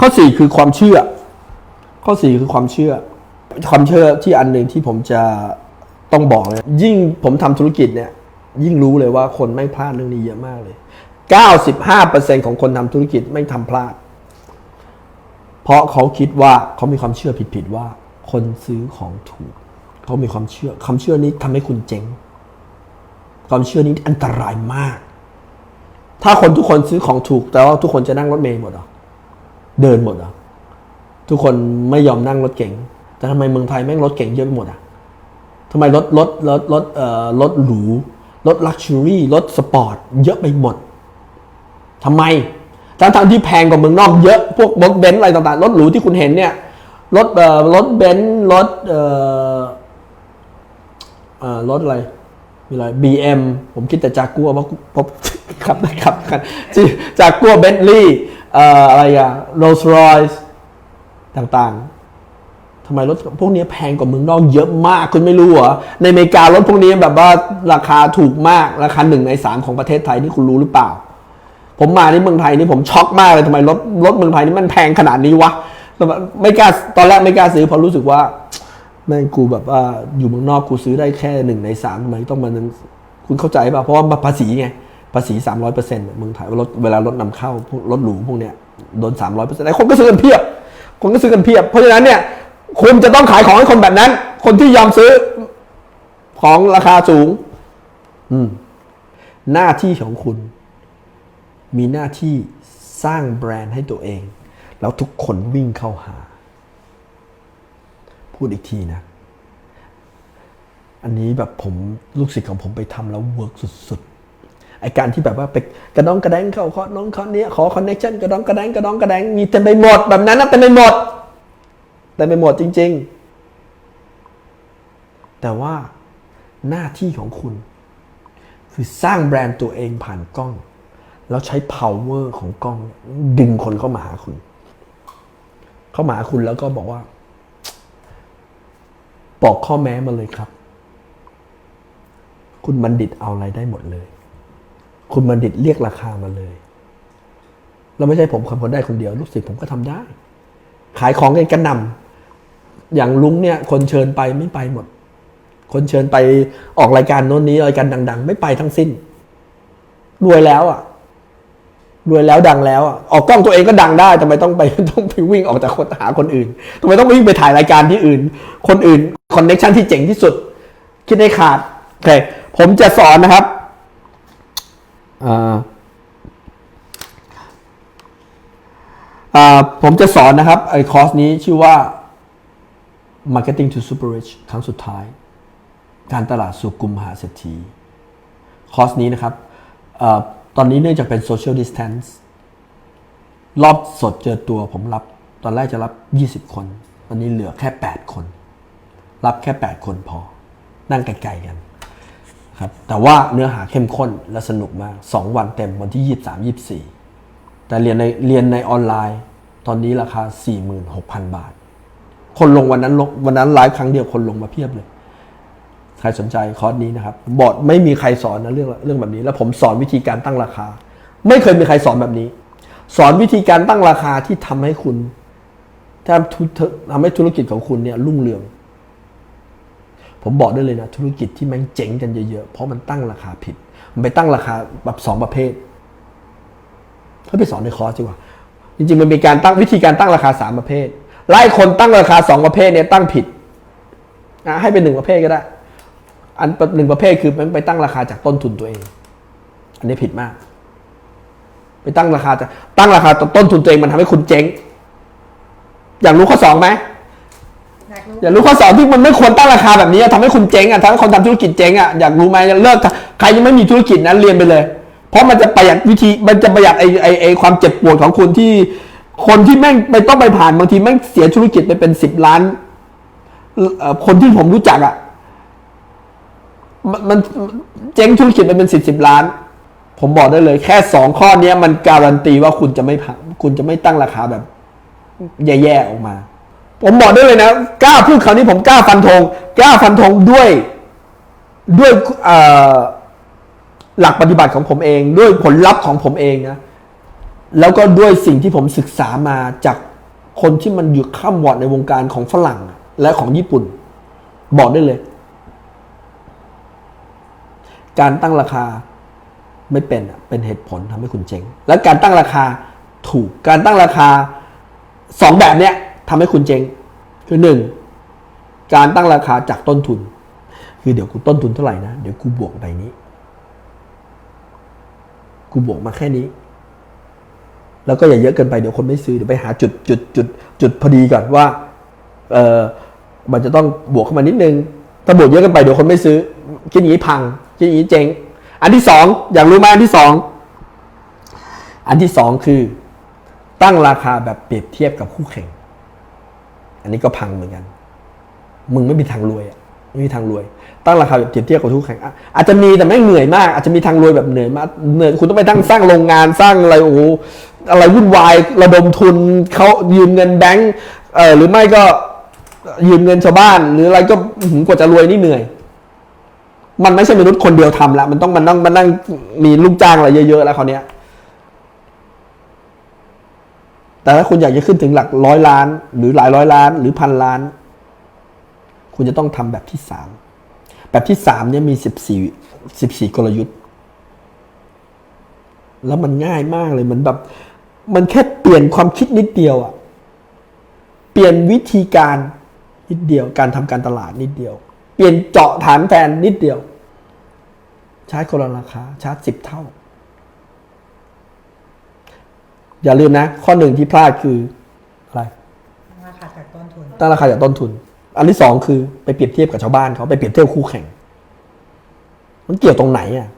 ข้อสี่คือความเชื่อ ข้อสี่คือความเชื่อ ความเชื่อที่อันหนึ่งที่ผมจะต้องบอกเลย ยิ่งผมทำธุรกิจเนี่ย ยิ่งรู้เลยว่าคนไม่พลาดเรื่องนี้เยอะมากเลย 95%ของคนทำธุรกิจไม่ทำพลาด เพราะเขาคิดว่าเขามีความเชื่อผิดๆว่า คนซื้อของถูก เขามีความเชื่อ ความเชื่อนี้ทำให้คุณเจ๊ง ความเชื่อนี้อันตรายมาก ถ้าคนทุกคนซื้อของถูกแต่ว่าทุกคนจะนั่งรถเมล์หมดหรอ เดินหมดเหรอทุกคนไม่ยอมนั่งรถเก๋งแต่ทำไมเมืองไทยแม่งรถเก๋งเยอะไปหมดอะทำไมรถรถรถรถเอ่อรถหรูรถลักชัวรี่รถสปอร์ตเยอะไปหมดทำไมทั้งทที่แพงกว่าเมืองนอกเยอะพวกรถเบนซ์อะไรต่างๆรถหรูที่คุณเห็นเนี่ยรถเอ่อรถเบนซ์รถเอ่อเอ่อรถอะไรมีอะไร BM ผมคิดแต่จากัวเพราะเพราะขับได้ขับกันจากัวเบนซ์ลีย์เอะไรอะโรลส์รอยส์ต่างๆทำไมรถพวกนี้แพงกว่าเมืองนอกเยอะมากคุณไม่รู้เหรอ ในอเมริการถพวกนี้แบบว่าราคาถูกมาก ราคาหนึ่งในสามของประเทศไทยนี่คุณรู้หรือเปล่า ผมมาที่เมืองไทยนี่ผมช็อกมากเลยทำไมรถรถเมืองไทยนี่มันแพงขนาดนี้วะไม่กล้าตอนแรกไม่กล้าซื้อเพราะรู้สึกว่าแม่งกูแบบว่าอยู่เมืองนอกกูซื้อได้แค่หนึ่งในสามทำไมต้องมานั้นคุณเข้าใจป่ะเพราะว่าภาษีไง ภาษีสามร้อยเปอร์เซ็นต์มืองไทยรถเวลารถนำเข้ารถหรูพวกเนี้ยโดนสามร้อยเปอร์เซ็นต์ไอ้คนก็ซื้อกันเพียบ คนก็ซื้อกันเพียบ เพราะฉะนั้นเนี่ยคุณจะต้องขายของให้คนแบบนั้น คนที่ยอมซื้อของราคาสูง อืม หน้าที่ของคุณ มีหน้าที่สร้างแบรนด์ให้ตัวเอง แล้วทุกคนวิ่งเข้าหา พูดอีกทีนะ อันนี้แบบผมลูกศิษย์ของผมไปทำแล้วเวิร์กสุดๆ ไอการที่แบบว่าไปกระดองกระแดงเข้าขอน้องขอเนี้ยขอคอนเนคชั่นกระดองกระแดงกระดองกระแดงมีเต็มไปหมดแบบนั้นนะเต็มไปหมดเต็มไปหมดจริง ๆ แต่ว่าหน้าที่ของคุณ คือสร้างแบรนด์ตัวเองผ่านกล้อง แล้วใช้ power ของกล้องดึงคนเข้ามาหาคุณ เข้ามาหาคุณแล้วก็บอกว่าบอกข้อแม้มาเลยครับ คุณบัณฑิตเอาอะไรได้หมดเลย คุณบัณฑิตเรียกราคามาเลย เราไม่ใช่ผมคนได้คนเดียวลูกศิษย์ผมก็ทำได้ ขายของกันกระนำอย่างลุงเนี่ย คนเชิญไปไม่ไปหมด คนเชิญไปออกรายการโน้นนี้รายการดัง ๆ ไม่ไปทั้งสิ้น รวยแล้วอะรวยแล้วดังแล้วอะออกกล้องตัวเองก็ดังได้ทำไมต้องไปต้องไปวิ่งออกจากคนหาคนอื่นทำไมต้องวิ่งไปถ่ายรายการที่อื่น คนอื่นคอนเน็ชันที่เจ๋งที่สุด คิดให้ขาดโอเคผมจะสอนนะครับ ผมจะสอนนะครับไอ้คอร์สนี้ชื่อว่า Marketing to Super Rich ครั้งสุดท้าย การตลาดสู่กลุ่มมหาเศรษฐีคอร์สนี้นะครับออตอนนี้เนื่องจากเป็น Social Distance รอบสดเจอตัวผมรับ ตอนแรกจะรับ 20 คน ตอนนี้เหลือแค่ 8 คน รับแค่ 8 คนพอ นั่งไกลๆกัน ครับแต่ว่าเนื้อหาเข้มข้นและสนุกมาก 2 วันเต็มวันที่ 23 24 แต่เรียนในเรียนในออนไลน์ ตอนนี้ราคา 46,000 บาท คนลงวันนั้นลงวันนั้นไลฟ์ครั้งเดียวคนลงมาเพียบเลย ใครสนใจคอร์สนี้นะครับผมบอกไม่มีใครสอนนะเรื่องเรื่องแบบนี้ แล้วผมสอนวิธีการตั้งราคา ไม่เคยมีใครสอนแบบนี้ สอนวิธีการตั้งราคาที่ทำให้คุณทำทำให้ธุรกิจของคุณเนี่ยรุ่งเรือง ผมบอกได้เลยนะ ธุรกิจที่แม่งเจ๋งกันเยอะๆ เพราะมันตั้งราคาผิด มันไปตั้งราคาแบบสองประเภทเขาไปสอนในคอร์สดีกว่า จริงๆ มันมีการตั้งวิธีการตั้งราคาสามประเภท ไล่คนตั้งราคาสองประเภทเนี่ยตั้งผิดนะให้เป็นหนึ่งประเภทก็ได้ อันหนึ่งประเภทคือมันไปตั้งราคาจากต้นทุนตัวเอง อันนี้ผิดมาก ไปตั้งราคาจากตั้งราคาต้นทุนตัวเองมันทำให้คุณเจ๊ง อยากรู้ข้อสองไหม อยากรู้อยารู้ข้อสองที่มันไม่ควรตั้งราคาแบบนี้ทำให้คุณเจ๊งอะทำให้คนทำธุรกิจเจ๊งอะอยากรู้ไหมเลิกใครยังไม่มีธุรกิจนั้นเรียนไปเลย เพราะมันจะประหยัดวิธีมันจะประหยัดไอไอไอความเจ็บปวดของคุณที่ คนที่แม่งไปต้องไปผ่านบางทีแม่งเสียธุรกิจไปเป็นสิบล้านคนที่ผมรู้จักอะมันเจ๊งธุรกิจไปเป็นสิบสิบล้าน ผมบอกได้เลย แค่สองข้อนี้มันการันตีว่าคุณจะไม่คุณจะไม่ตั้งราคาแบบ แย่ๆออกมา ผมบอกได้เลยนะกล้าพูดคำนี้ผมกล้าฟันธงกล้าฟันธงด้วยด้วยหลักปฏิบัติของผมเอง ด้วยผลลัพธ์ของผมเองนะแล้วก็ด้วยสิ่งที่ผมศึกษามาจากคนที่มันอยู่ข้ามวอดในวงการของฝรั่ง และของญี่ปุ่น บอกได้เลย การตั้งราคาไม่เป็นเป็นเหตุผลทำให้คุณเจ๊งและการตั้งราคาถูกการตั้งราคาสองแบบเนี้ย ทำให้คุณเจ๊งคือหนึ่งการตั้งราคาจากต้นทุน คือเดี๋ยวกูต้นทุนเท่าไหร่นะ เดี๋ยวกูบวกไปนี้ กูบวกมาแค่นี้ แล้วก็อย่าเยอะเกินไปเดี๋ยวคนไม่ซื้อเดี๋ยวไปหาจุดจุดจุดจุดพอดีก่อนว่าเออมันจะต้องบวกเข้ามานิดนึงถ้าบวกเยอะเกินไปเดี๋ยวคนไม่ซื้อคิดอย่างนี้พังคิดอย่างนี้เจ๊งอันที่สองอยากรู้ไหมอันที่สองอันที่สองคือ ตั้งราคาแบบเปรียบเทียบกับคู่แข่ง อันนี้ก็พังเหมือนกัน มึงไม่มีทางรวยอะไม่มีทางรวย ตั้งราคาแบบเปรียบเทียบกับคู่แข่งอะอาจจะมีแต่ไม่เหนื่อยมาก อาจจะมีทางรวยแบบเหนื่อยมากเหนื่อยคุณต้องไปตั้งสร้างโรงงานสร้างอะไรโอ้โหอะไรวุ่นวายระดมทุนเขายืมเงินแบงก์เออหรือไม่ก็ยืมเงินชาวบ้าน หรืออะไรก็หือกว่าจะรวยนี่เหนื่อย มันไม่ใช่มนุษย์คนเดียวทำล้วมันต้องมันต้องมันนั่งมีลูกจ้างอะไรเยอะๆแล้วคราวเนี้ย แต่ถ้าคุณอยากจะขึ้นถึงหลักร้อยล้าน หรือหลายร้อยล้าน หรือพันล้าน คุณจะต้องทำแบบที่สามแบบที่สามเนี่ยมีสิบสี่สิบสี่กลยุทธ์ แล้วมันง่ายมากเลยมันแบบ มันแค่เปลี่ยนความคิดนิดเดียวอะเปลี่ยนวิธีการนิดเดียว การทำการตลาดนิดเดียว เปลี่ยนเจาะฐานแฟนนิดเดียวใช้คนละราคาชาร์จสิบเท่า อย่าลืมนะ ข้อหนึ่งที่พลาดคืออะไรราคาจากต้นทุนตั้งราคาจากต้นทุน อันที่สองคือไปเปรียบเทียบกับชาวบ้านเขาไปเปรียบเทียบคู่แข่ง มันเกี่ยวตรงไหนอะ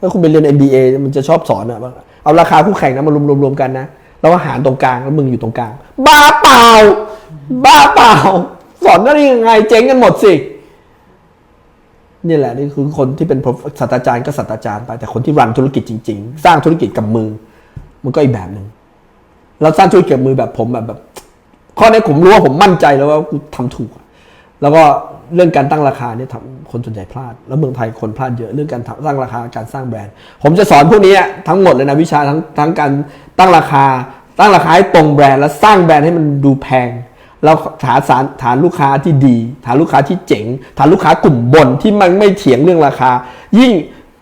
ถ้าคุณไปเรียน MBA มันจะชอบสอนอะว่าเอาราคาคู่แข่งนะมารวมๆรวมกันนะแล้วก็หารตรงกลางแล้วมึงอยู่ตรงกลาง บ้าเปล่า บ้าเปล่า สอนได้ยังไง เจ๊งกันหมดสินี่แหละนี่คือคนที่เป็นศาสตราจารย์ก็ศาสตราจารย์ไปแต่คนที่รันธุรกิจจริง ๆ สร้างธุรกิจกับมือ มันก็อีกแบบหนึ่ง เราสร้างธุรกิจกับมือแบบผมแบบแบบ ข้อนี้ผมรู้ว่าผมมั่นใจแล้วว่ากูทำถูก แล้วก็เรื่องการตั้งราคาเนี่ยทำคนส่วนใหญ่พลาด แล้วเมืองไทยคนพลาดเยอะเรื่องการทำสร้างราคาการสร้างแบรนด์ ผมจะสอนพวกนี้ทั้งหมดเลยนะวิชาทั้งทั้งการตั้งราคา ตั้งราคาให้ตรงแบรนด์แล้วสร้างแบรนด์ให้มันดูแพงแล้วฐานสารฐานลูกค้าที่ดี ฐานลูกค้าที่เจ๋ง ฐานลูกค้ากลุ่มบนที่มันไม่เถียงเรื่องราคา ยิ่ง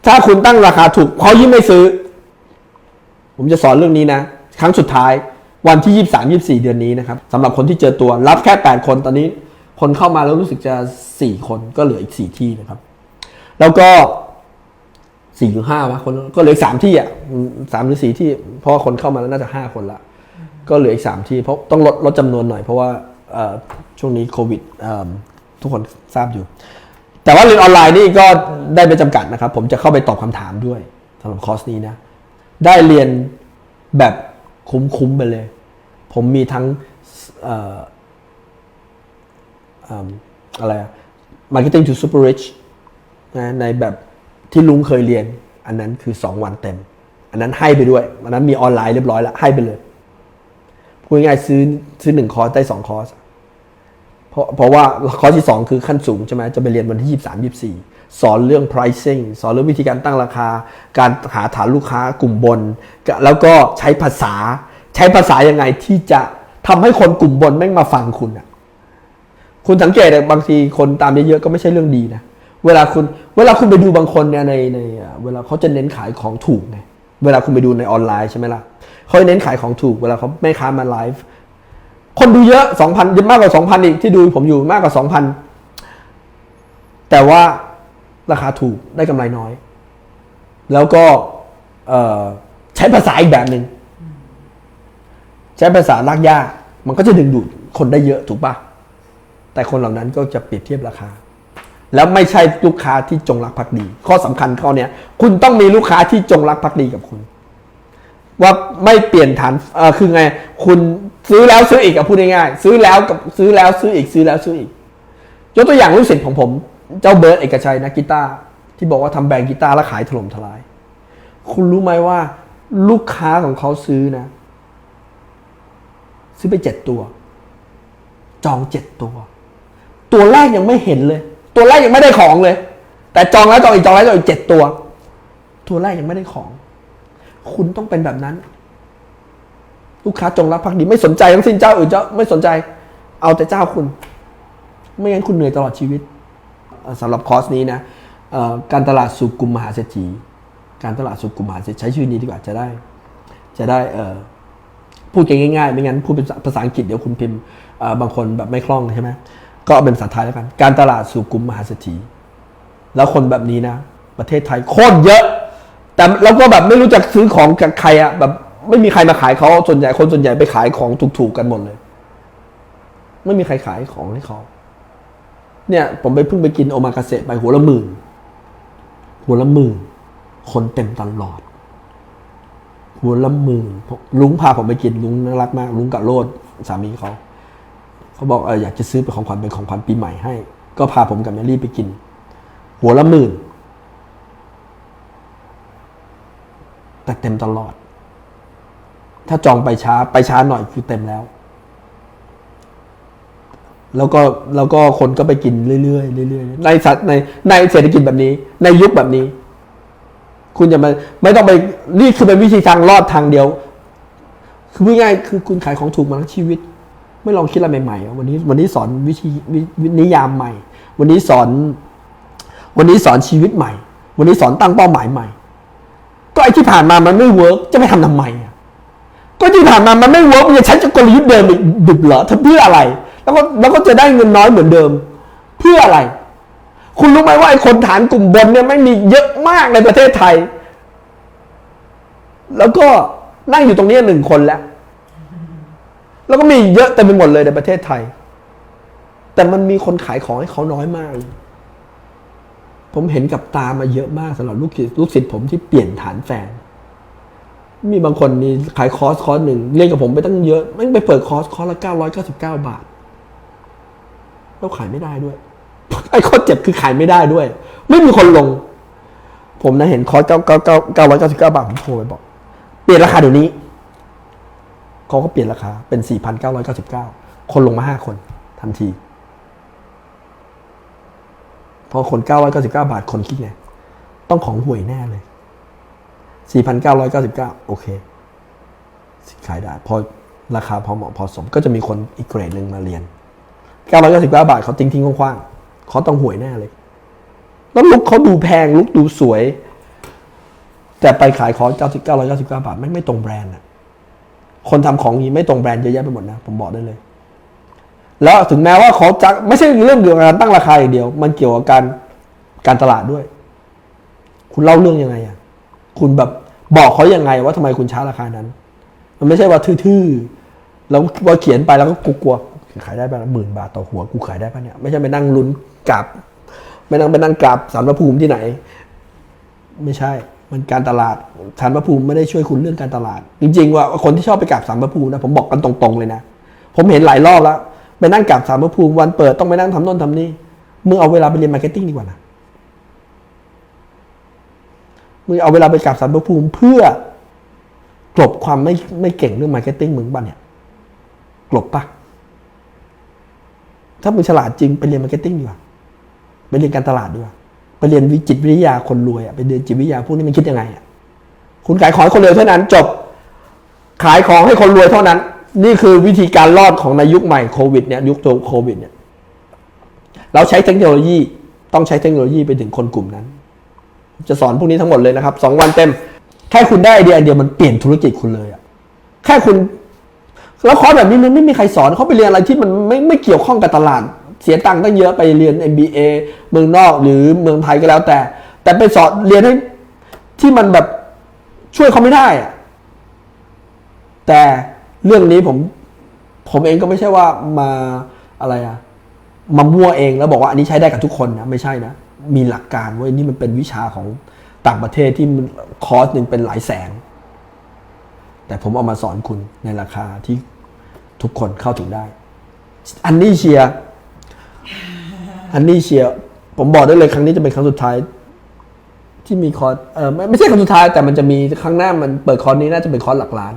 ถ้าคุณตั้งราคาถูกเขายิ่งไม่ซื้อ ผมจะสอนเรื่องนี้นะ ครั้งสุดท้ายวันที่ 23 24 เดือนนี้นะครับสำหรับคนที่เจอตัวรับแค่ 8 คนตอนนี้ คนเข้ามาแล้วรู้สึกจะ 4 คนก็เหลืออีก 4 ที่นะครับ แล้วก็4หรือ5วะคนก็เหลืออีก3ที่อะสามหรือ4ที่เพราะคนเข้ามาแล้วน่าจะ5คนละ ก็เหลืออีก3ที่เพราะต้องลดลดจำนวนหน่อยเพราะว่าช่วงนี้โควิดทุกคนทราบอยู่ แต่ว่าเรียนออนไลน์นี่ก็ได้ไม่จำกัดนะครับ ผมจะเข้าไปตอบคำถามด้วยสำหรับคอร์สนี้นะ ได้เรียนแบบ คุ้มๆไปเลย ผมมีทั้งเอ่ออืมอะไรอะ marketing to super rich นะในแบบที่ลุงเคยเรียน อันนั้นคือ 2 วันเต็ม อันนั้นให้ไปด้วย อันนั้นมีออนไลน์เรียบร้อยแล้ว ให้ไปเลยพูดง่ายๆซื้อซื้อหนึ่งคอร์สได้สองคอร์สเพราะเพราะว่าคอร์สที่2คือขั้นสูงใช่ไหมจะไปเรียนวันที่23 24ส สอนเรื่อง pricing สอนเรื่องวิธีการตั้งราคา การหาฐานลูกค้ากลุ่มบน แล้วก็ใช้ภาษา ใช้ภาษายังไงที่จะทำให้คนกลุ่มบนแม่งมาฟังคุณอะคุณสังเกตอะบางทีคนตามเยอะๆก็ไม่ใช่เรื่องดีนะ เวลาคุณเวลาคุณไปดูบางคนเนี่ยในในเอ่อเวลาเขาจะเน้นขายของถูกไง เวลาคุณไปดูในออนไลน์ใช่ไหมล่ะเขาเน้นขายของถูก เวลาเขาแม่ค้ามาไลฟ์ คนดูเยอะสองพันมากกว่าสองพันอีกที่ดูผมอยู่มากกว่าสองพันแต่ว่า ราคาถูกได้กำไรน้อย แล้วก็ใช้ภาษาอีกแบบหนึ่งใช้ภาษาลากยากมันก็จะดึงดูดคนได้เยอะถูกปะแต่คนเหล่านั้นก็จะเปรียบเทียบราคา แล้วไม่ใช่ลูกค้าที่จงรักภักดี ข้อสำคัญข้อเนี้ยคุณต้องมีลูกค้าที่จงรักภักดีกับคุณ ว่าไม่เปลี่ยนฐานคือไง คุณซื้อแล้วซื้ออีกอะพูดง่ายๆซื้อแล้วกับซื้อแล้วซื้ออีกซื้อแล้วซื้ออีกยกตัวอย่างลูกศิษย์ของผม เจ้าเบิร์ดเอกชัยนักกีตาร์ที่บอกว่าทำแบรนด์กีตาร์แล้วขายถล่มทลาย คุณรู้ไหมว่า ลูกค้าของเขาซื้อนะ ซื้อไปเจ็ดตัว จองเจ็ดตัว ตัวแรกยังไม่เห็นเลย ตัวแรกยังไม่ได้ของเลย แต่จองแล้วจองอีกจองแล้วจองอีกเจ็ดตัว ตัวแรกยังไม่ได้ของ คุณต้องเป็นแบบนั้น ลูกค้าจงรักภักดีไม่สนใจทั้งสิ้นเจ้าอื่นเจ้าไม่สนใจ เอาแต่เจ้าคุณ ไม่งั้นคุณเหนื่อยตลอดชีวิต สำหรับคอร์สนี้นะการตลาดสู่กลุ่มมหาเศรษฐีการตลาดสู่กลุ่มมหาเศรษฐีใช้ชื่อนี้ดีกว่าจะได้ จะได้เพูดกันง่ายๆ ไม่งั้นพูดเป็นภาษาอังกฤษเดี๋ยวคุณพิมพ์บางคนแบบไม่คล่องใช่ไหมก็เอาเป็นภาษาไทยแล้วกัน การตลาดสู่กลุ่มมหาเศรษฐีแล้วคนแบบนี้นะ ประเทศไทยโคตรเยอะ แต่เราก็แบบไม่รู้จักซื้อของจากใครอะแบบไม่มีใครมาขายเขาส่วนใหญ่คนส่วนใหญ่ไปขายของถูกๆกันหมดเลย ไม่มีใครขายของให้เขา เนี่ยผมไปเพิ่งไปกินโอมากาเสะไปหัวละหมื่นหัวละหมื่นคนเต็มตลอด หัวละหมื่นลุงพาผมไปกินลุงน่ารักมาก ลุงกับโรดสามีเขาเขาบอกเอออยากจะซื้อเป็นของขวัญเป็นของขวัญปีใหม่ให้ ก็พาผมกับแมรี่ไปกิน หัวละหมื่นแต่เต็มตลอด ถ้าจองไปช้าไปช้าหน่อยคือเต็มแล้ว แล้วก็แล้วก็คนก็ไปกินเรื่อยๆเรื่อยๆในสัตว์ในในเศรษฐกิจแบบนี้ ในยุคแบบนี้ คุณจะมาไม่ต้องไปนี่คือเป็นวิธีทางรอดทางเดียว คือพูดง่ายคือคุณขายของถูกมาทั้งชีวิต ไม่ลองคิดอะไรใหม่ๆอ่วันนี้วันนี้สอนวิธีวิวนิยามใหม่ วันนี้สอน วันนี้สอนชีวิตใหม่ วันนี้สอนตั้งเป้าหมายใหม่ ก็ไอ้ที่ผ่านมามันไม่เวิร์กจะไม่ทำทำไมก็ที่ผ่านมามันไม่เวิร์กมันจะใช้กลยุทธ์เดิมอีกดุบเหรอทำเพื่ออะไร แล้วก็แล้วก็จะได้เงินน้อยเหมือนเดิม เพื่ออะไร คุณรู้ไหมว่าไอ้คนฐานกลุ่มบนเนี่ยไม่มีเยอะมากในประเทศไทย แล้วก็นั่งอยู่ตรงนี้หนึ่งคนแล้ว แล้วก็มีเยอะเต็มไปหมดเลยในประเทศไทย แต่มันมีคนขายของให้เขาน้อยมากเลยผมเห็นกับตามาเยอะมากสำหรับลูกศิษย์ลูกศิษย์ผมที่เปลี่ยนฐานแฟนมีบางคนนี่ขายคอร์สคอร์สหนึ่งเรียนกับผมไปตั้งเยอะไม่งไปเปิดคอร์สคอร์สละเก้าร้อยเก้าสิบเก้าบาท แล้วขายไม่ได้ด้วย ไอ้ข้อเจ็บคือขายไม่ได้ด้วย ไม่มีคนลง ผมนะเห็นคอร์สเก้าเก้าเก้าเก้าร้อยเก้าสิบเก้าบาทผมโทรไปบอก เปลี่ยนราคาเดี๋ยวนี้เขาก็เปลี่ยนราคาเป็นสี่พันเก้าร้อยเก้าสิบเก้าคนลงมาห้าคนทันที พอคนเก้าร้อยเก้าสิบเก้าบาทคนคิดไงต้องของห่วยแน่เลยสี่พันเก้าร้อยเก้าสิบเก้าโอเคขายได้พอราคาพอเหมาะพอสมก็จะมีคนอีกเกรดหนึ่งมาเรียน เก้าร้อยเก้าสิบาทเขาทิ้งทิ้งคว้างๆเขาต้องหวยแน่เลย แล้วลุกเขาดูแพงลุกดูสวย แต่ไปขายของเก้าสิบาทไม่ไม่ตรงแบรนด์อะคนทำของนี้ไม่ตรงแบรนด์เยอะแยะไปหมดนะ ผมบอกได้เลย แล้วถึงแม้ว่าเขาจะไม่ใช่เรื่องเกี่ยวกับการตั้งราคาอย่างเดียว มันเกี่ยวกับการการตลาดด้วย คุณเล่าเรื่องยังไงอะคุณแบบบอกเขายังไงว่าทำไมคุณช้าราคานั้น มันไม่ใช่ว่าทื่อๆแล้วว่าเขียนไปแล้วก็กลัว ขายได้ไปหมื่นบาทต่อหัวกูขายได้ปะเนี่ยไม่ใช่ไปนั่งลุ้นกับไม่นั่งไปนั่งกับสารพระภูมิที่ไหน ไม่ใช่ มันการตลาดสารพระภูมิไม่ได้ช่วยคุณเรื่องการตลาด จริง ๆ ว่าคนที่ชอบไปกราบสารพระภูมินะผมบอกกันตรงๆเลยนะผมเห็นหลายรอบแล้วไปนั่งกราบสารพระภูมิวันเปิดต้องไปนั่งทำน่นทำนี่มึงเอาเวลาไปเรียนมาร์เก็ตติ้งดีกว่านะมึงเอาเวลาไปกราบสารพระภูมิเพื่อกลบความไม่ไม่เก่งเรื่องมาร์เก็ตติ้งมึงบ้านเนี่ยกลบปะ ถ้ามึงฉลาดจริงไปเรียนมาร์เก็ตติ้งดีกว่าไปเรียนการตลาดดีกว่าไปเรียนวิจิตวิทยาคนรวยอะไปเรียนจิตวิทยาพวกนี้มันคิดยังไงอะคุณขายของให้คนรวยเท่านั้น จบ ขายของให้คนรวยเท่านั้น นี่คือวิธีการรอดของในยุคใหม่โควิดเนี่ยยุคโควิดเนี่ยเราใช้เทคโนโลยีต้องใช้เทคโนโลยีไปถึงคนกลุ่มนั้น จะสอนพวกนี้ทั้งหมดเลยนะครับสองวันเต็ม แค่คุณได้ไอเดียไอเดียมันเปลี่ยนธุรกิจคุณเลยอะแค่คุณ แล้วคอร์สแบบนี้มันไม่มีใครสอนเขาไปเรียนอะไรที่มันไม่ไม่เกี่ยวข้องกับตลาด เสียตังค์ตั้งเยอะไปเรียน MBA เมืองนอกหรือเมืองไทยก็แล้วแต่ แต่ไปสอนเรียนให้ที่มันแบบช่วยเขาไม่ได้อะแต่เรื่องนี้ผมผมเองก็ไม่ใช่ว่ามาอะไรอะมามั่วเองแล้วบอกว่าอันนี้ใช้ได้กับทุกคนนะไม่ใช่นะ มีหลักการเว้ยนี่มันเป็นวิชาของต่างประเทศที่คอร์สหนึ่งเป็นหลายแสนแต่ผมเอามาสอนคุณในราคาที่ ทุกคนเข้าถึงได้ อันนี้เชียร์อันนี้เชียร์ผมบอกได้เลยครั้งนี้จะเป็นครั้งสุดท้าย ที่มีคอร์สเออไม่ไม่ใช่ครั้งสุดท้าย แต่มันจะมีครั้งหน้ามันเปิดคอร์สนี้น่าจะเป็นคอร์สหลักล้าน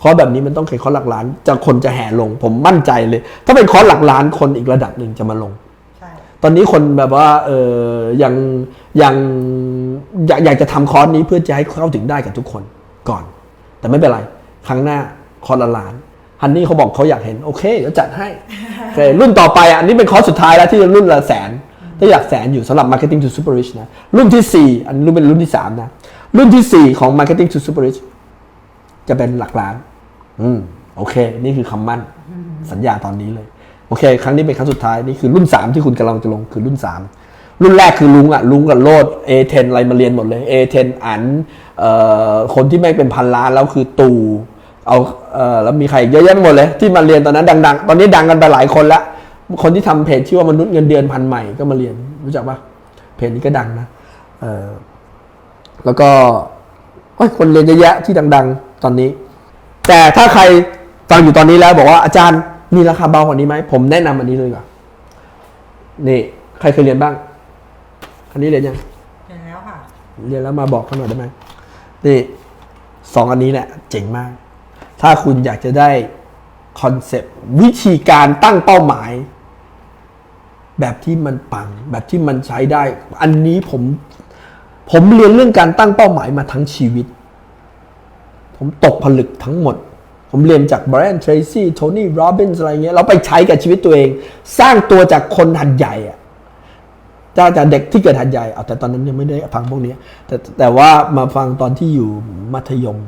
คอร์สแบบนี้มันต้องเคยคอร์สหลักล้านจะคนจะแห่ลง ผมมั่นใจเลย ถ้าเป็นคอร์สหลักล้านคนอีกระดับหนึ่งจะมาลงใช่ตอนนี้คนแบบว่าเออยังยังอยากอยากจะทำคอร์สนี้เพื่อจะให้เข้าถึงได้กับทุกคนก่อน แต่ไม่เป็นไร ครั้งหน้าคอร์สละล้าน ฮันนี่เขาบอกเขาอยากเห็น โอเค เดี๋ยวจัดให้โอเครุ่นต่อไปอันนี้เป็นคอร์สสุดท้ายแล้วที่รุ่นละแสนถ้าอยากแสนอยู่สำหรับ Marketing to Super Rich นะรุ่นที่ 4 อันนี้รุ่นเป็นรุ่นที่ 3 นะ รุ่นที่ 4 ของ Marketing to Super Rich จะเป็นหลักล้าน อืมโอเค นี่คือคำมั่นสัญญาตอนนี้เลย โอเค ครั้งนี้เป็นครั้งสุดท้าย นี่คือรุ่น 3 ที่คุณกำลังจะลงคือรุ่น 3 รุ่นแรกคือลุงอะลุงกับโลด A10 อะไรมาเรียนหมดเลย A10 อันเอ่อคนที่ไม่งเป็นพันล้านแล้วคือตู่ เอาเอ่อแล้วมีใครอีกเยอะแยะไปหมดเลย ที่มาเรียนตอนนั้นดัง ๆ ตอนนี้ดังกันไปหลายคนละคนที่ทำเพจชื่อว่ามนุษย์เงินเดือนพันใหม่ก็มาเรียนรู้จักปะเพจนี้ก็ดังนะเออแล้วก็โอ้ยคนเรียนเยอะแยะที่ดัง ๆ ตอนนี้ แต่ถ้าใครฟังอยู่ตอนนี้แล้วบอกว่าอาจารย์มีราคาเบากว่านี้ไหมผมแนะนำอันนี้เลยดีกว่านี่ใครเคยเรียนบ้าง อันนี้เรียนยังเห็นแล้วค่ะ เรียนแล้วมาบอกเขาหน่อยได้ไหมนี่สองอันนี้แหละเจ๋งมาก ถ้าคุณอยากจะได้คอนเซปต์วิธีการตั้งเป้าหมาย แบบที่มันปัง แบบที่มันใช้ได้ อันนี้ผม ผมเรียนเรื่องการตั้งเป้าหมายมาทั้งชีวิต ผมตกผลึกทั้งหมด ผมเรียนจาก Brian Tracy Tony Robbins อะไรเงี้ยเราไปใช้กับชีวิตตัวเอง สร้างตัวจากคนหัดใหญ่อะจ้าจากเด็กที่เกิดหัดใหญ่เอาแต่ตอนนั้นยังไม่ได้ฟังพวกนี้แต่แต่ว่ามาฟังตอนที่อยู่มัธยม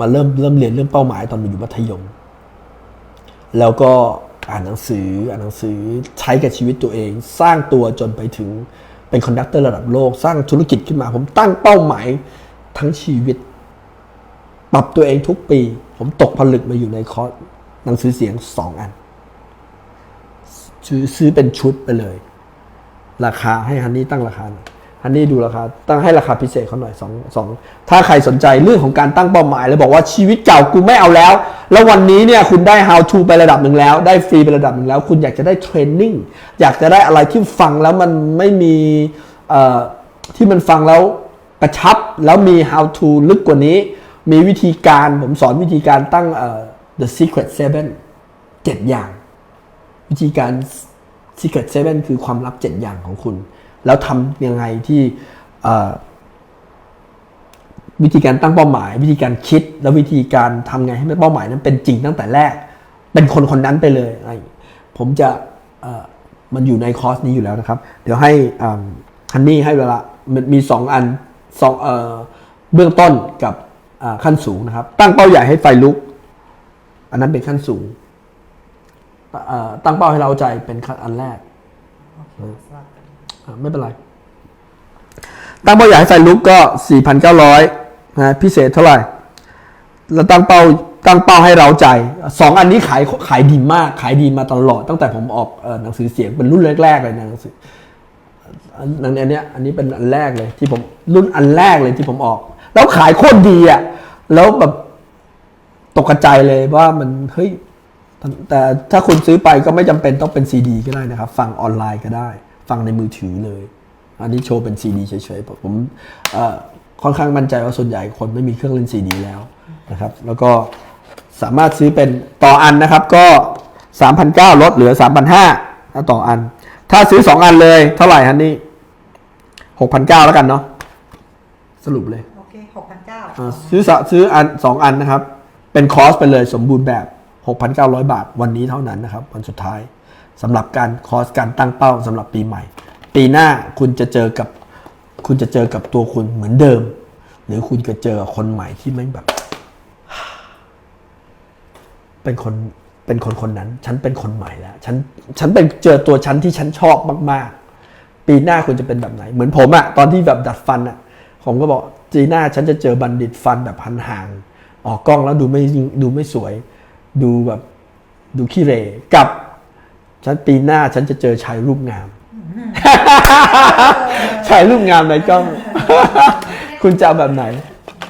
มาเริ่มเริ่มเรียนเรื่องเป้าหมายตอนอยู่มัธยม แล้วก็อ่านหนังสืออ่านหนังสือใช้กับชีวิตตัวเอง สร้างตัวจนไปถึงเป็นคอนดักเตอร์ระดับโลก สร้างธุรกิจขึ้นมา ผมตั้งเป้าหมายทั้งชีวิต ปรับตัวเองทุกปี ผมตกผลึกมาอยู่ในคอร์สหนังสือเสียงสองอัน ซื้อเป็นชุดไปเลย ราคาให้ฮันนี่ตั้งราคาหน่อย ฮันนี่ดูราคาตั้งให้ราคาพิเศษเขาหน่อยสองสองถ้าใครสนใจเรื่องของการตั้งเป้าหมาย แล้วบอกว่าชีวิตเก่ากูไม่เอาแล้ว แล้ววันนี้เนี่ยคุณได้ how to ไประดับหนึ่งแล้ว ได้ฟรีไประดับหนึ่งแล้ว คุณอยากจะได้เทรนนิ่งอยากจะได้อะไรที่ฟังแล้วมันไม่มีที่มันฟังแล้วกระชับแล้วมี how to ลึกกว่านี้ มีวิธีการผมสอนวิธีการตั้ง the secret seven เจ็ดอย่าง วิธีการ Secret Seven คือความลับ 7 อย่างของคุณ แล้วทำยังไงที่วิธีการตั้งเป้าหมาย วิธีการคิด แล้ววิธีการทำไงให้เป้าหมายนั้นเป็นจริงตั้งแต่แรก เป็นคนคนนั้นไปเลยไรผมจะมันอยู่ในคอร์สนี้อยู่แล้วนะครับ เดี๋ยวให้ฮันนี่ให้เวลามันมี 2 อันสองเบื้องต้นกับขั้นสูงนะครับ ตั้งเป้าใหญ่ให้ไฟลุก อันนั้นเป็นขั้นสูงตั้งเป้าให้เราใจเป็นขั้นอันแรก ไม่เป็นไร ตั้งเป้าใหญ่ให้ไฟลุกก็ 4,900นะพิเศษเท่าไหร่ แล้วตั้งเป้าตั้งเป้าให้เราใจสองอันนี้ขายขายดีมาก ขายดีมาตลอด ตั้งแต่ผมออกหนังสือเสียงเป็นรุ่นแรกๆเลยนะหนังสืออันอันนี้อันนี้เป็นอันแรกเลยที่ผมรุ่นอันแรกเลยที่ผมออก แล้วขายโคตรดีอะแล้วแบบตกใจเลยว่ามันเฮ้ยแต่ถ้าคุณซื้อไปก็ไม่จำเป็นต้องเป็นซีดีก็ได้นะครับ ฟังออนไลน์ก็ได้ ฟังในมือถือเลย อันนี้โชว์เป็นซีดีเฉยๆผมเอ่อค่อนข้างมั่นใจว่าส่วนใหญ่คนไม่มีเครื่องเล่นซีดีแล้วนะครับ แล้วก็สามารถซื้อเป็นต่ออันนะครับก็3,900ลดเหลือ3,500ถ้าต่ออัน ถ้าซื้อ 2 อันเลยเท่าไหร่ฮันนี่6,900แล้วกันเนาะสรุปเลย โอเคหกพันเก้าอ่าซื้อสะซื้ออันสองอันนะครับ เป็นคอร์สไปเลยสมบูรณ์แบบ 6,900 บาทวันนี้เท่านั้นนะครับ วันสุดท้าย สำหรับการคอร์สการตั้งเป้าสำหรับปีใหม่ ปีหน้าคุณจะเจอกับคุณจะเจอกับตัวคุณเหมือนเดิม หรือคุณจะเจอคนใหม่ที่ไม่แบบ เป็นคนเป็นคนคนนั้น ฉันเป็นคนใหม่แล้วฉันฉันเป็นเจอตัวฉันที่ฉันชอบมาก ๆ ปีหน้าคุณจะเป็นแบบไหน เหมือนผมอะตอนที่แบบดัดฟันอะผมก็บอกปีหน้าฉันจะเจอบัณฑิตฟันแบบพันห่างออกกล้องแล้วดูไม่ดูไม่สวย ดูแบบดูขี้เหร่กับ ฉันปีหน้าฉันจะเจอชายรูปงาม ชายรูปงามในกล้อง คุณจะเอาแบบไหน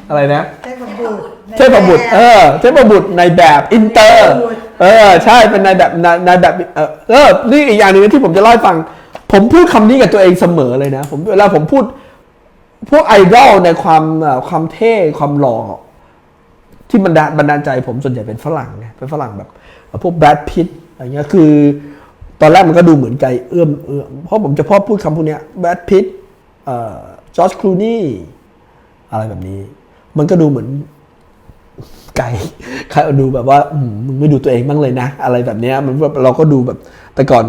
อะไรนะ เทพบุตรเทพบุตร เออ เทพบุตรในแบบอินเตอร์ เออ ใช่ เป็นในแบบในในแบบ เออเออนี่อีกอย่างหนึ่งที่ผมจะเล่าให้ฟัง ผมพูดคำนี้กับตัวเองเสมอเลยนะ ผมเวลาผมพูด พวกไอดอลในความเอ่อความเท่ความหล่อที่บรรดาบรรดาลใจผมส่วนใหญ่เป็นฝรั่งไงเป็นฝรั่งแบบ พวกแบดพิตอะไรเงี้ยคือ ตอนแรกมันก็ดูเหมือนไกลเอื้อมเอื้อมเพราะผมจะพอพูดคำพวกนี้แบดพิตจอร์จคลูนี่อะไรแบบนี้ มันก็ดูเหมือนไกลใครเอาดูแบบว่ามึงไม่ดูตัวเองบ้างเลยนะ อะไรแบบนี้มันแบบเราก็ดูแบบ แต่ก่อน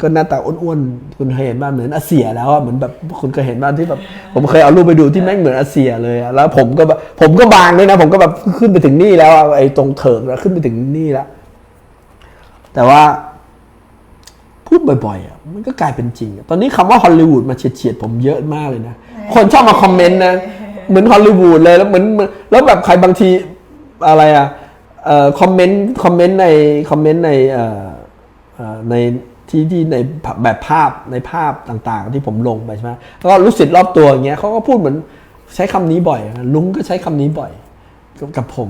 ก็หน้าตาอ้วนๆคุณเคยเห็นบ้างเหมือนอาเซียแล้วอะเหมือนแบบคุณเคยเห็นบ้างที่แบบ ผมเคยเอารูปไปดูที่แม่งเหมือนอาเซียเลยอะแล้ว ผมก็แบบผมก็บางด้วยนะ ผมก็แบบขึ้นไปถึงนี่แล้วไอ้ตรงเถิกแล้วขึ้นไปถึงนี่แล้วแต่ว่า พูดบ่อยๆอะมันก็กลายเป็นจริงอะตอนนี้คำว่าฮอลลีวูดมาเฉียดๆผมเยอะมากเลยนะ คนชอบมาคอมเมนต์นะ เหมือนฮอลลีวูดเลยแล้วเหมือนแล้วแบบใครบางทีอะไรอะเอ่อคอมเมนต์คอมเมนต์ในคอมเมนต์ในเอ่อเอ่อในที่ที่ในแบบภาพในภาพต่างๆ ที่ผมลงไปใช่ไหมแล้วก็รู้สึกรอบตัวอย่างเงี้ยเขาก็พูดเหมือนใช้คำนี้บ่อยนะลุงก็ใช้คำนี้บ่อย กับผม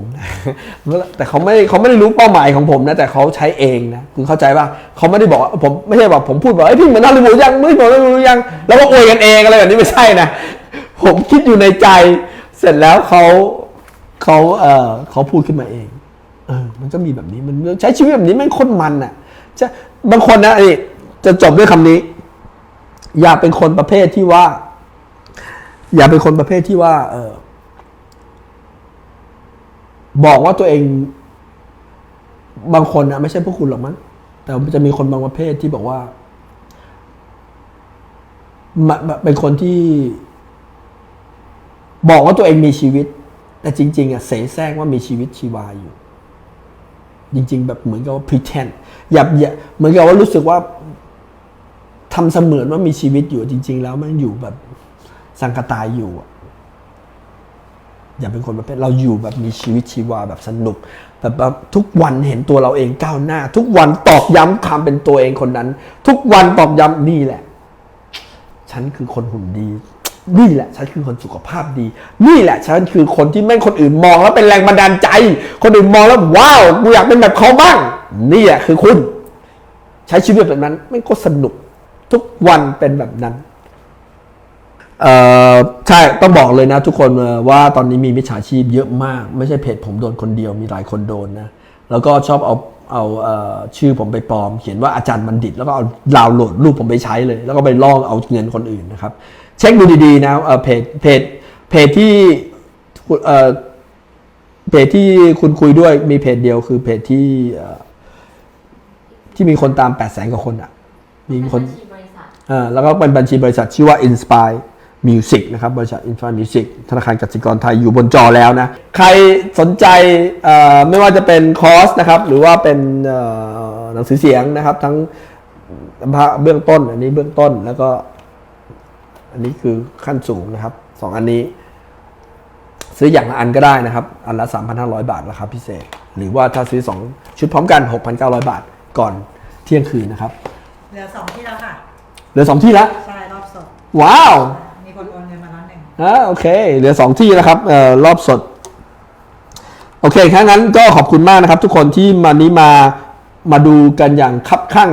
แต่เขาไม่เขาไม่ได้รู้เป้าหมายของผมนะแต่เขาใช้เองนะคุณเข้าใจป่ะเขาไม่ได้บอกผมไม่ใช่บอกผมพูดบอกไอ้พี่เหมือนฮอลลีวูดยังไม่เหมือนฮอลลีวูดยัง แล้วก็อวยกันเองอะไรแบบนี้ไม่ใช่นะผมคิดอยู่ในใจ เสร็จแล้วเขาเขาเออเขาพูดขึ้นมาเอง เออ มันก็มีแบบนี้มันใช้ชีวิตแบบนี้ม่งโคนมันอะจะบางคนนะนี่จะจบด้วยคำนี้ อย่าเป็นคนประเภทที่ว่า อย่าเป็นคนประเภทที่ว่า เออ บอกว่าตัวเองบางคนนะไม่ใช่พวกคุณหรอกมั้งแต่มันจะมีคนบางประเภทที่บอกว่าเป็นคนที่ บอกว่าตัวเองมีชีวิต แต่จริง ๆอะเสแสร้งว่ามีชีวิตชีวาอยู่ จริง ๆ แบบเหมือนกับว่า pretend อย่าเหมือนกับว่ารู้สึกว่าทำเสมือนว่ามีชีวิตอยู่จริง ๆ แล้วมันอยู่แบบสังกตายอยู่อะ อย่าเป็นคนประเภทเราอยู่แบบมีชีวิตชีวาแบบสนุกแบบว่าทุกวันเห็นตัวเราเองก้าวหน้า ทุกวันตอกย้ำความเป็นตัวเองคนนั้น ทุกวันตอกย้ำนี่แหละ ฉันคือคนหุ่นดี นี่แหละ ฉันคือคนสุขภาพดี นี่แหละ ฉันคือคนที่แม่งคนอื่นมองแล้วเป็นแรงบันดาลใจ คนอื่นมองแล้วว้าวกูอยากเป็นแบบเขาบ้าง นี่แหละคือคุณ ใช้ชีวิตแบบนั้นแม่ก็สนุก ทุกวันเป็นแบบนั้น ใช่ต้องบอกเลยนะทุกคนเอ่อว่าตอนนี้มีมิจฉาชีพเยอะมาก ไม่ใช่เพจผมโดนคนเดียวมีหลายคนโดนนะ แล้วก็ชอบเอาเอาเอ่อชื่อผมไปปลอม เขียนว่าอาจารย์บัณฑิต แล้วก็เอาดาวน์โหลดรูปผมไปใช้เลย แล้วก็ไปล่อเอาเงินคนอื่นนะครับ เช็คดูดีๆนะเอ่อเพจเพจเพจที่เอ่อเพจที่คุณคุยด้วยมีเพจเดียวคือเพจที่เอ่อที่มีคนตาม8 0 0แสนกว่าคนอะมีคนบัญชีบริษัทอ่าแล้วก็เป็นบัญชีบริษัทชื่อว่า Inspire Music นะครับบริษัท Inspire Music ธนาคารกสิกรไทยอยู่บนจอแล้วนะ ใครสนใจเอ่อไม่ว่าจะเป็นคอร์สนะครับหรือว่าเป็นเอ่อหนังสือเสียงนะครับ ทั้งเบื้องต้น อันนี้เบื้องต้นแล้วก็ อันนี้คือขั้นสูงนะครับสองอันนี้ ซื้ออย่างละอันก็ได้นะครับ อันละ 3,500 บาทราคาพิเศษ หรือว่าถ้าซื้อ 2 ชุดพร้อมกัน 6,900 บาทก่อนเที่ยงคืนนะครับเหลือสองที่แล้วค่ะเหลือสองที่แล้วใช่รอบสดว้าว อ่าโอเคเหลือสองที่แล้วครับเอ่อรอบสด โอเคถ้างั้นก็ขอบคุณมากนะครับ ทุกคนที่มานี้มามาดูกันอย่างคับข้าง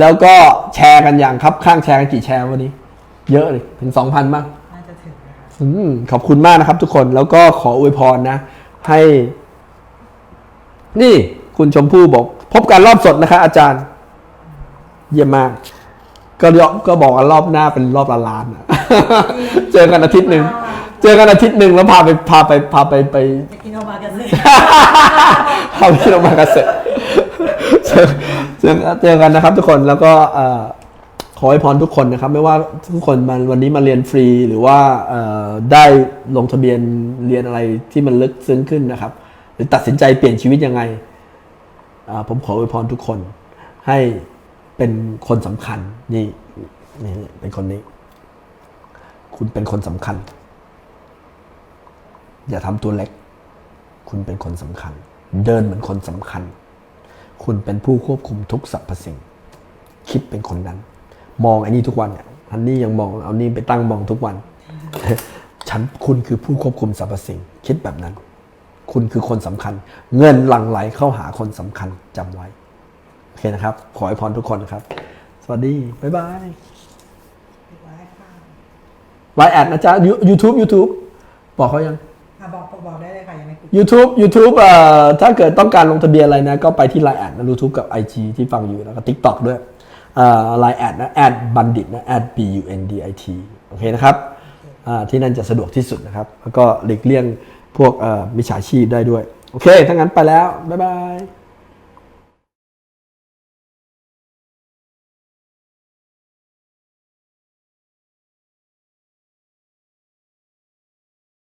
แล้วก็แชร์กันอย่างคับข้างแชร์กันกี่แชร์วันนี้ เยอะเลยถึงสองพันบ้างน่าจะถึงนะคะอืมขอบคุณมากนะครับทุกคนแล้วก็ขออวยพรนะ ให้ นี่คุณชมพู่บอก พบกันรอบสดนะคะ อาจารย์ เยี่ยมมาก ก็ยก็บอกว่ารอบหน้าเป็นรอบละล้านอะ เจอกันอาทิตย์หนึ่งเจอกันอาทิตย์หนึ่งแล้วพาไปพาไปพาไปไปจะกินโอมากาเซ่พาไปที่โรงพยาบาลเกษตรเจอเจอเจอกันนะครับทุกคนแล้วก็เอ่อขอให้พรทุกคนนะครับ ไม่ว่าทุกคนมาวันนี้มาเรียนฟรีหรือว่าเอ่อได้ลงทะเบียนเรียนอะไรที่มันลึกซึ้งขึ้นนะครับ หรือตัดสินใจเปลี่ยนชีวิตยังไงอ่าผมขออวยพรทุกคนให้เป็นคนสำคัญนี่นี่เป็นคนนี้ คุณเป็นคนสำคัญ อย่าทำตัวเล็ก คุณเป็นคนสำคัญ เดินเหมือนคนสำคัญ คุณเป็นผู้ควบคุมทุกสรรพสิ่ง คิดเป็นคนนั้น มองไอ้นี่ทุกวันเนี่ยอันนี้ยังมองเอานี่ไปตั้งมองทุกวัน ฉันคุณคือผู้ควบคุมสรรพสิ่ง คิดแบบนั้น คุณคือคนสำคัญ เงินหลั่งไหลเข้าหาคนสำคัญจำไว้โอเคนะครับ ขอให้พรทุกคนนะครับ สวัสดี บ๊ายบาย ไลน์แอดนะจ๊ะ YouTube YouTube บอกเขายัง อะบอกบอกได้เลยค่ะยังไม่ปิด YouTube YouTube เอ่อถ้าเกิดต้องการลงทะเบียนอะไรนะ ก็ไปที่ Line แอดนะ YouTube กับ IG ที่ฟังอยู่แล้วก็ TikTok ด้วยเอ่อ Line แอดนะแอดบัณฑิตนะแอด B U N D I T โอเคนะครับอ่าที่นั่นจะสะดวกที่สุดนะครับ แล้วก็หลีกเลี่ยงพวกเอ่อมิจฉาชีพได้ด้วย โอเค ถ้างั้นไปแล้ว บ๊ายบาย